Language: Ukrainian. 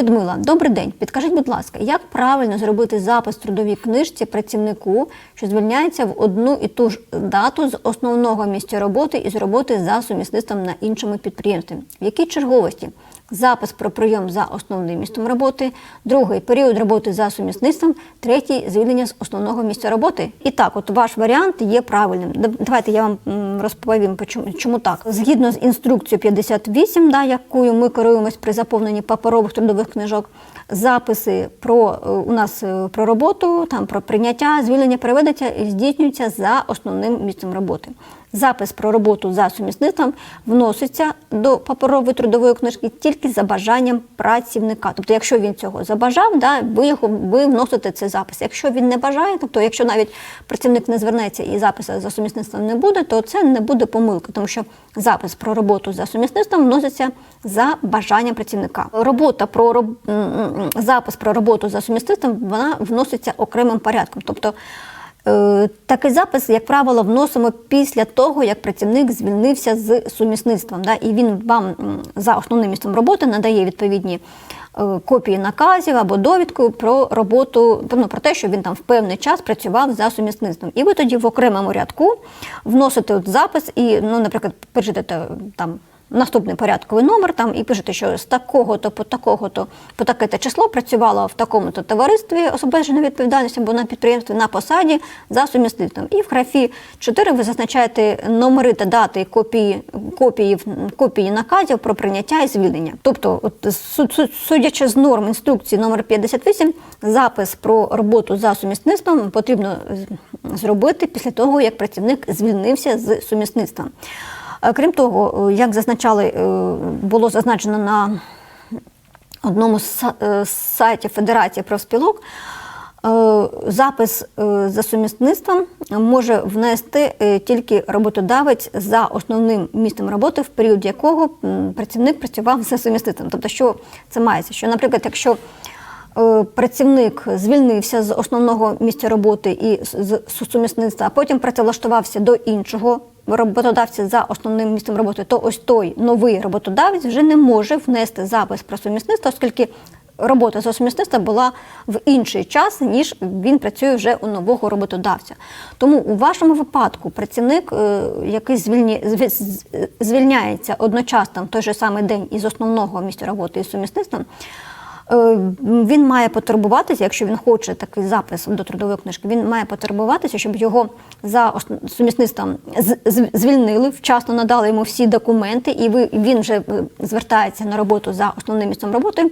Людмила, добрий день. Підкажіть, будь ласка, як правильно зробити запис в трудовій книжці працівнику, що звільняється в одну і ту ж дату з основного місця роботи і з роботи за сумісництвом на іншому підприємстві? В якій черговості? Запис про прийом за основним місцем роботи, другий період роботи за сумісництвом, третій звільнення з основного місця роботи. І так, от ваш варіант є правильним. Давайте я вам розповім, чому так. Згідно з інструкцією 58, да, якою ми керуємось при заповненні паперових трудових книжок, записи про е, у нас е, про роботу, там про прийняття, звільнення, переведення здійснюються за основним місцем роботи. Запис про роботу за сумісництвом вноситься до паперової трудової книжки тільки за бажанням працівника. Тобто, якщо він цього забажав, да, ви його ви вносите цей запис. Якщо він не бажає, тобто, якщо навіть працівник не звернеться і запису за сумісництвом не буде, то це не буде помилка, тому що запис про роботу за сумісництвом вноситься за бажанням працівника. Робота про роб... запис про роботу за сумісництвом вона вноситься окремим порядком. Тобто Такий запис, як правило, вносимо після того, як працівник звільнився з сумісництвом. Да, і він вам за основним місцем роботи надає відповідні е, копії наказів або довідку про роботу, ну, про те, що він там в певний час працював за сумісництвом. І ви тоді в окремому рядку вносите от запис і, ну, наприклад, пишете там. Наступний порядковий номер там і пишете, що з такого-то по такого-то по таке-то число працювала в такому-то товаристві обмеженою відповідальністю або на підприємстві на посаді за сумісництвом. І в графі 4 ви зазначаєте номери та дати копії копії копії наказів про прийняття і звільнення. Тобто, от су- су- судячи з норм інструкції номер 58, запис про роботу за сумісництвом потрібно зробити після того, як працівник звільнився з сумісництва. Е, Крім того, е, як зазначали, е, було зазначено на одному з са- з сайтів Федерації профспілок, запис за сумісництвом може внести тільки роботодавець за основним місцем роботи, в період якого працівник працював за сумісництвом. Тобто, що це мається? Що, наприклад, якщо працівник звільнився з основного місця роботи і з сумісництва, а потім працевлаштувався до іншого роботодавця за основним місцем роботи, то ось той новий роботодавець вже не може внести запис про сумісництво, оскільки робота за сумісництва була в інший час, ніж він працює вже у нового роботодавця. Тому у вашому випадку працівник, е, який звільняється одночасно в той же самий день із основного місця роботи із сумісництвом, Він має потурбуватися, якщо він хоче такий запис до трудової книжки, він має потурбуватися, щоб його за сумісництвом звільнили, вчасно надали йому всі документи, і він вже е, звертається на роботу за основним місцем роботи,